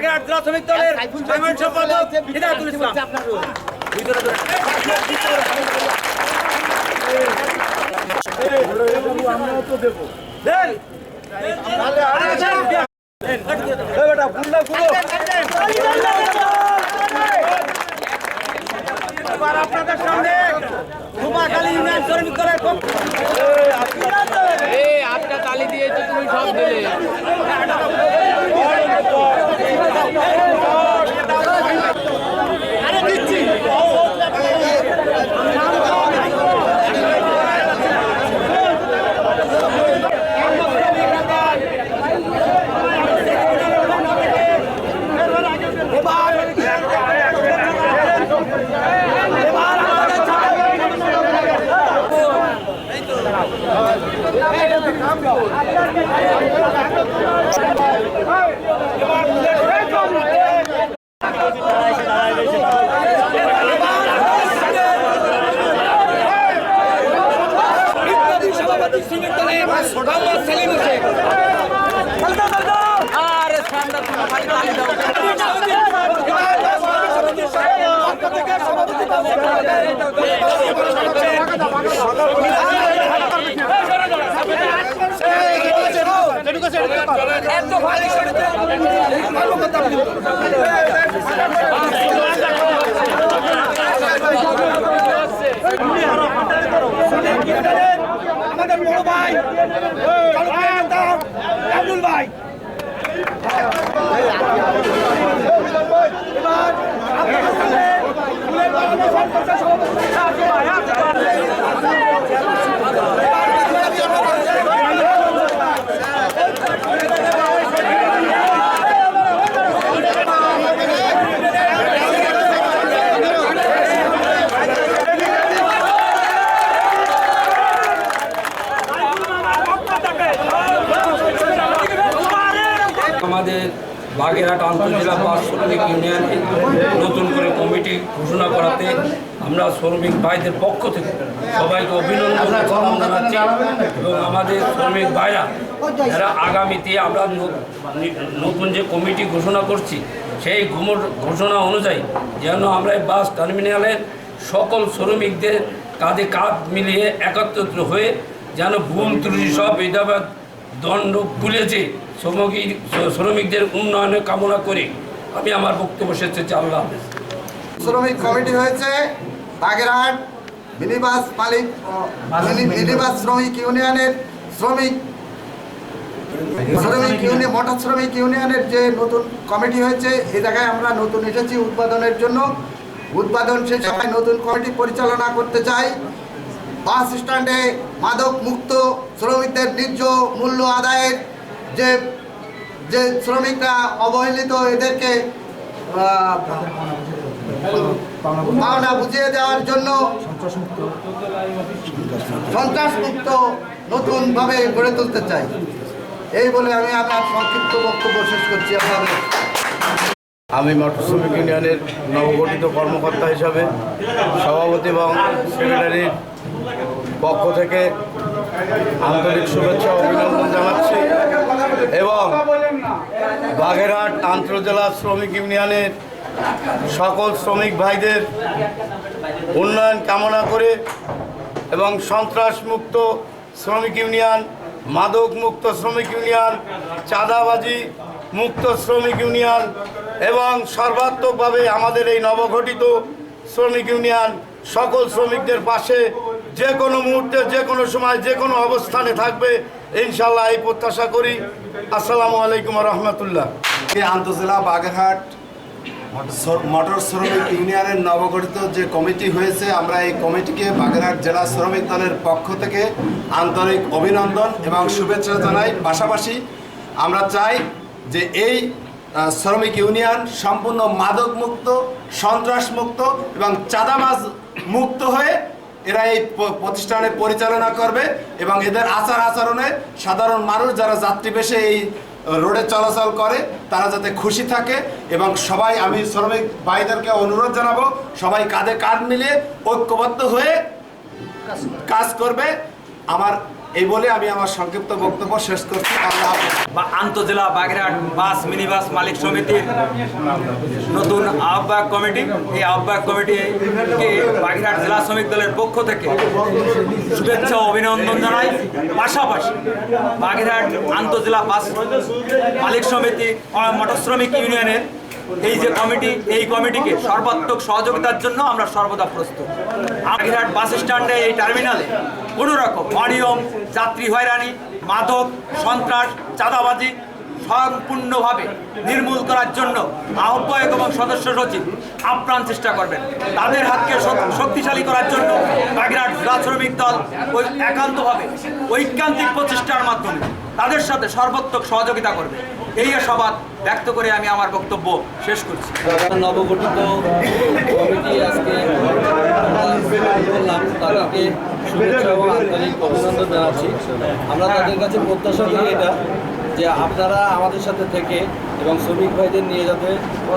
বাগেরহাট জেলা শ্রমিক দলের সাধারণ সম্পাদক হিদায়তুল ইসলাম দেন এবার আপনাদের সামনে ধুমাখালী ইউনিয়ন শ্রমিক দলের পক্ষ তালি দিয়েছ তুমি সব দিলে। no, no, no. তালি দাও আমাদের বড় ভাই আব্দুল ভাই। এবার আপনাদের বাগেরহাট আন্তজেলা বাস শ্রমিক ইউনিয়নে নতুন করে কমিটি ঘোষণা করাতে আমরা শ্রমিক ভাইদের পক্ষ থেকে সবাইকে অভিনন্দন জানাচ্ছি। এবং আমাদের শ্রমিক ভাইরা, যারা আগামীতে আমরা নতুন যে কমিটি ঘোষণা করছি, সেই ঘোষণা অনুযায়ী যেন আমরা বাস টার্মিনালের সকল শ্রমিকদের কাঁধে কাঁধ মিলিয়ে একত্রিত হয়ে যেন ভুল ত্রুটি সব বিধাবাদ দণ্ড খুলেছে শ্রমিক শ্রমিকদের উন্নয়নে কামনা করে আমি আমার বক্তব্য শেষ করছি। আল্লাহ শ্রমিক কমিটি হয়েছে বাগেরহাট, মিনিবাস মালিক মিনি- মিনিবাস শ্রমিক ইউনিয়নের শ্রমিক। শ্রমিক ইউনিয়ন মোটর শ্রমিক ইউনিয়নের যে নতুন কমিটি হয়েছে এই জায়গায় আমরা নতুন এসেছি উৎপাদনের জন্য। উৎপাদন শেষে নতুন কমিটি পরিচালনা করতে চাই। বাস স্ট্যান্ডে মাদক মুক্ত শ্রমিকদের ন্যায্য মূল্য আদায়ের যে যে শ্রমিকরা অবহেলিত এদেরকে পাওনা বুঝিয়ে দেওয়ার জন্য সন্ত্রাসমুক্ত। নতুনভাবে গড়ে তুলতে চাই। এই বলে আমি আমার সংক্ষিপ্ত বক্তব্য শেষ করছি আপনাদের। আমি মোটর শ্রমিক ইউনিয়নের নবগঠিত কর্মকর্তা হিসাবে সভাপতি এবং সেক্রেটারির পক্ষ থেকে আন্তরিক শুভেচ্ছা অভিনন্দন জানাচ্ছি। এবং বাগেরহাট আন্তর্জেলা শ্রমিক ইউনিয়নের সকল শ্রমিক ভাইদের উন্নয়ন কামনা করে এবং সন্ত্রাস মুক্ত শ্রমিক ইউনিয়ন মাদক মুক্ত শ্রমিক ইউনিয়ন, চাঁদাবাজি মুক্ত শ্রমিক ইউনিয়ন এবং সর্বাত্মকভাবে আমাদের এই নবগঠিত শ্রমিক ইউনিয়ন সকল শ্রমিকদের পাশে যে কোনো মুহূর্তে, যে কোনো সময়, যে কোনো অবস্থানে থাকবে ইনশাল্লাহ এই প্রত্যাশা করি। আসসালামু আলাইকুম রহমতুল্লাহ। আন্তজেলা বাগেরহাট মোটর- শ্রমিক ইউনিয়নের নবগঠিত যে কমিটি হয়েছে, আমরা এই কমিটিকে বাগেরহাট জেলা শ্রমিক দলের পক্ষ থেকে আন্তরিক অভিনন্দন এবং শুভেচ্ছা জানাই। পাশাপাশি আমরা চাই যে এই শ্রমিক ইউনিয়ন সম্পূর্ণ মাদক মুক্ত সন্ত্রাস মুক্ত এবং চাঁদাবাজ মুক্ত হয়ে এরা এই প্রতিষ্ঠানে পরিচালনা করবে এবং এদের আচার আচরণে সাধারণ মানুষ যারা যাত্রী বেশে এই রোডে চলাচল করে, তারা যাতে খুশি থাকে এবং সবাই, আমি শ্রমিক ভাইদেরকে অনুরোধ জানাব, সবাই কাঁধে কাঁধ মিলিয়ে ঐক্যবদ্ধ হয়ে কাজ করবে। আমার এই বলে আমি আমার সংক্ষিপ্ত বক্তব্য শেষ করছি। বা আন্তজেলা বাগেরহাট বাস, মিনিবাস মালিক সমিতির নতুন আহ্বায়ক কমিটি। এই আহ্বায়ক কমিটিকে বাগেরহাট জেলা শ্রমিক দলের পক্ষ থেকে শুভেচ্ছা অভিনন্দন জানাই। পাশাপাশি বাগেরহাট আন্তজেলা বাস মালিক সমিতি মোটর শ্রমিক ইউনিয়নের এই যে কমিটি, এই কমিটিকে সর্বাত্মক সহযোগিতার জন্য আমরা সর্বদা প্রস্তুত। বাগেরহাট বাস স্ট্যান্ডে এই টার্মিনালে কোনো রকম অনিয়ম, যাত্রী হয়রানি, মাদক, সন্ত্রাস, চাঁদাবাজি সম্পূর্ণভাবে নির্মূল করার জন্য আহ্বায়ক এবং সদস্য সচিব আপ্রাণ চেষ্টা করবেন। তাদের হাতকে শক্তিশালী করার জন্য বাগেরহাট জেলা শ্রমিক দল ওই একান্তভাবে ঐকান্তিক প্রচেষ্টার মাধ্যমে তাদের সাথে সর্বাত্মক সহযোগিতা করবে। এই আশাবাদ ব্যক্ত করে আমি আমার বক্তব্য শেষ করছি। নবগঠিত কমিটি আজকে শুভেচ্ছা এবং আন্তরিক অভিনন্দন জানাচ্ছি। আমরা তাদের কাছে প্রত্যাশা করি এটা যে আপনারা আমাদের সাথে থেকে এবং শ্রমিক ভাইদের নিয়ে যাতে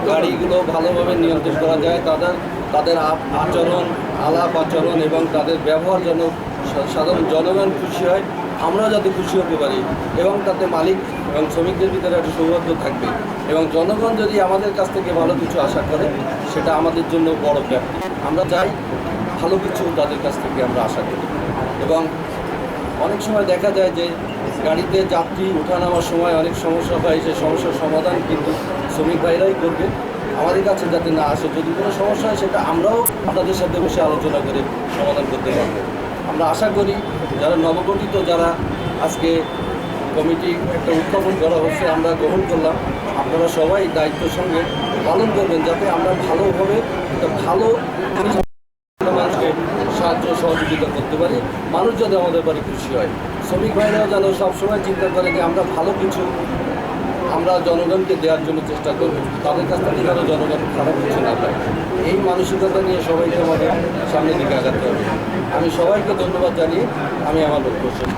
গাড়িগুলো ভালোভাবে নিয়ন্ত্রণ করা যায় তাদের তাদের আচরণ আলাপ আচরণ এবং তাদের ব্যবহার যেন সাধারণ জনগণ খুশি হয় আমরা যাতে খুশি হতে পারি এবং তাতে মালিক এবং শ্রমিকদের ভিতরে একটা সৌহার্দ্য থাকবে এবং জনগণ যদি আমাদের কাছ থেকে ভালো কিছু আশা করে সেটা আমাদের জন্য বড় প্রাপ্তি আমরা চাই ভালো কিছু তাদের কাছ থেকে আমরা আশা করি। এবং অনেক সময় দেখা যায় যে গাড়িতে যাত্রী ওঠানামার সময় অনেক সমস্যা হয়, সেই সমস্যার সমাধান কিন্তু শ্রমিক ভাইরাই করবে। আমাদের কাছে যাতে না আসে, যদি কোনো সমস্যা হয় সেটা আমরাও আপনাদের সাথে বসে আলোচনা করে সমাধান করতে পারব। আমরা আশা করি যারা নবগঠিত, যারা আজকে কমিটি একটা উত্থাপন করা হচ্ছে, আমরা গ্রহণ করলাম। আপনারা সবাই দায়িত্বের সঙ্গে পালন করবেন, যাতে আমরা ভালোভাবে একটা ভালো সহযোগিতা করতে পারি। মানুষ যাতে আমাদের বাড়ি খুশি হয়। শ্রমিক ভাইরাও যেন সবসময় চিন্তা করে যে আমরা ভালো কিছু আমরা জনগণকে দেওয়ার জন্য চেষ্টা করব। তাদের কাছ থেকে যেন জনগণ খারাপ কিছু না পায়। এই মানসিকতা নিয়ে সবাইকে আমাদের সামনে দিকে আগাতে হবে। আমি সবাইকে ধন্যবাদ জানিয়ে আমি আমার লক্ষ্য